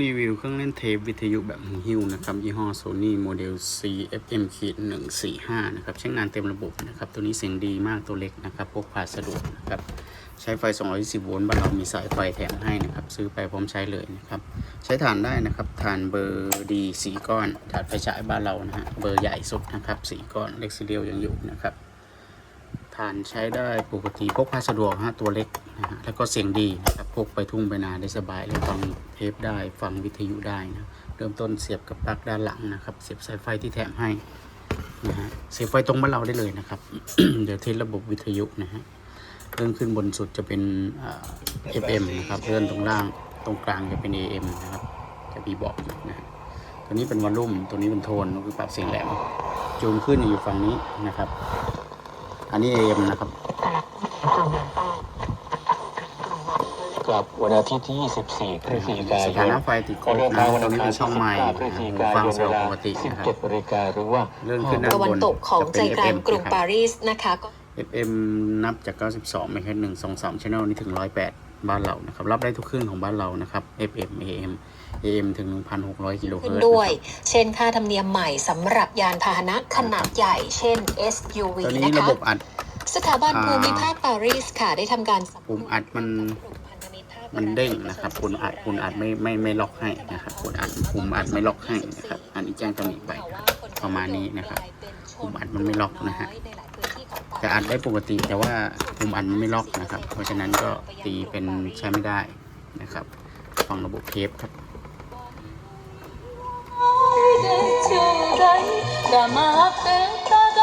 รีวิวเครื่องเล่นเทปวิทยุแบบหูหิ้วนะครับ ยี่ห้อ Sony โมเดล CFM ขีด145 นะครับ ใช้งานเต็มระบบนะครับ ตัวนี้เสียงดีมากตัวเล็กนะครับพกพาสะดวกนะครับ ใช้ไฟ 220 โวลต์บ้านเรามีสายไฟแถมให้นะครับ ซื้อไปพร้อมใช้เลยนะครับ ใช้ถ่านได้นะครับถ่านเบอร์ดีสีก้อนถ่านไฟฉายบ้านเรานะฮะเบอร์ใหญ่สุดนะครับสีก้อนเล็กซีเรียลยังอยู่นะครับฐานใช้ได้ปกติพกพาสะดวกฮะตัวเล็ก นะฮะแล้วก็เสียงดีนะครับพกไปทุ่งไปนาได้สบายเลยฟังเทปได้ฟังวิทยุได้นะเริ่มต้นเสียบกับปลั๊กด้านหลังนะครับ เสียบสายไฟที่แถมให้นะฮะเสียบไฟตรงบ้านเราได้เลยนะครับ เดี๋ยวเทสระบบวิทยุนะฮะเลื่อนขึ้นบนสุดจะเป็นเอ่า FM นะครับเลื่อนตรงล่างตรงกลางจะเป็น AM นะครับจะมีบอกนะฮะตัวนี้เป็นวอลลุ่มตัวนี้เป็นโทนก็คือปรับเสียงแหลมจูงขึ้นอยู่ฝั่งนี้นะครับ อันนี้ AM นะครับ กับวันอาทิตย์ที่ 24พฤศจิกายสถานนะไฟติดครบนะตรงนี้เป็นช่องไม้พฤศจิหูกายฟังนสะดวกปกตินะครับ17นาฬิกาหรือว่าเลื่อนขึ้นด้านตะบวันนตกของจะใจเป็นกลาง FM กรุงนะครับปารีสนะคะก็ FM นับจาก 92ไม่ใช่1 2 3 channel นี้ถึง 108 บ้านเรานะครับ รับได้ทุกคลื่นของบ้านเรานะครับ FM AM AM ถึง 1,600 กิโลเฮิขึ้นรตซ์ด้วยนะครับเช่นค่าธรรมเนียมใหม่สำหรับยานพาหนะขนาดใหญ่ เช่น SUV ตอนนี้นะระคะบบอัดสถาบันอ่าภูมิภาคปารีสค่ะได้ทำการสำรวจปุ่มอัดมัน มันเด้งนะครับปุ่มอัดปุ่มอัดไม่ไม่ไม่ล็อกให้นะครับปุ่มอัดปุ่มอัดไม่ล็อกให้นะครับ อันนี้แจ้งตำหนิไปประมาณนี้นะครับ ปุ่มอัดมันไม่ล็อกนะฮะ จะอัดได้ปกติ แต่ว่าปุ่มอัดมันไม่ล็อกนะครับ เพราะฉะนั้นก็ตีเป็นใช้ไม่ได้นะครับฟังระบบเทปครับ でちょうだい黙ってただ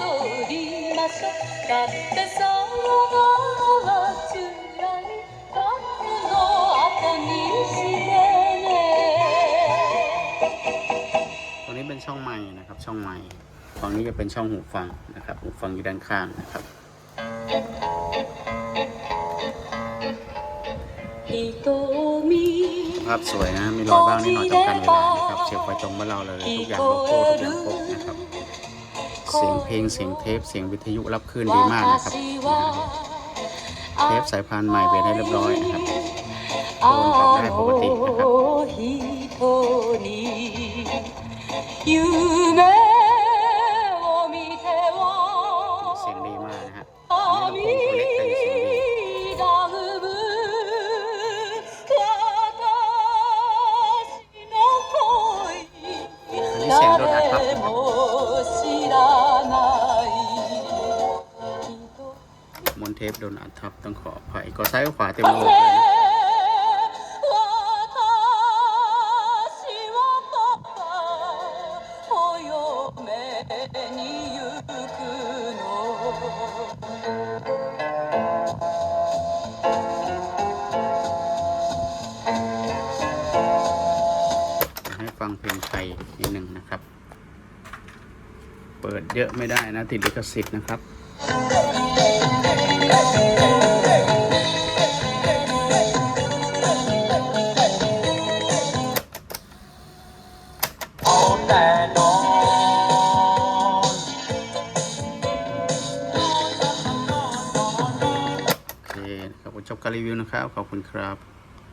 踊りましょうだってその ช่องไม้ฝั่งนี้จะเป็นช่องหูฟังนะครับ หูฟังอยู่ด้านข้างนะครับ瞳ภาพสวยนะ มีรอยบ้างนิดหน่อยต้องการเวลานะครับเสียบไฟตรงบ้านเราเลยทุกอย่างโลโก้ทุกอย่างครบนะครับ เสียงเพลงเสียงเทป เสียงวิทยุรับคลื่นดีมากนะครับ เทปสายพานใหม่เปลี่ยนให้เรียบร้อยนะครับโอนกลับได้ปกตินะครับ เทปโดนอัดทับต้องขออภัยก็ซ้ายขวาเต็มโลกเลยนะฟังเพลงไทยนิดหนึ่งนะครับ เปิดเยอะไม่ได้นะ ติดลิขสิทธิ์นะครับ คนะครับผมจบการรีวิวนะครับ ขอบคุณครับ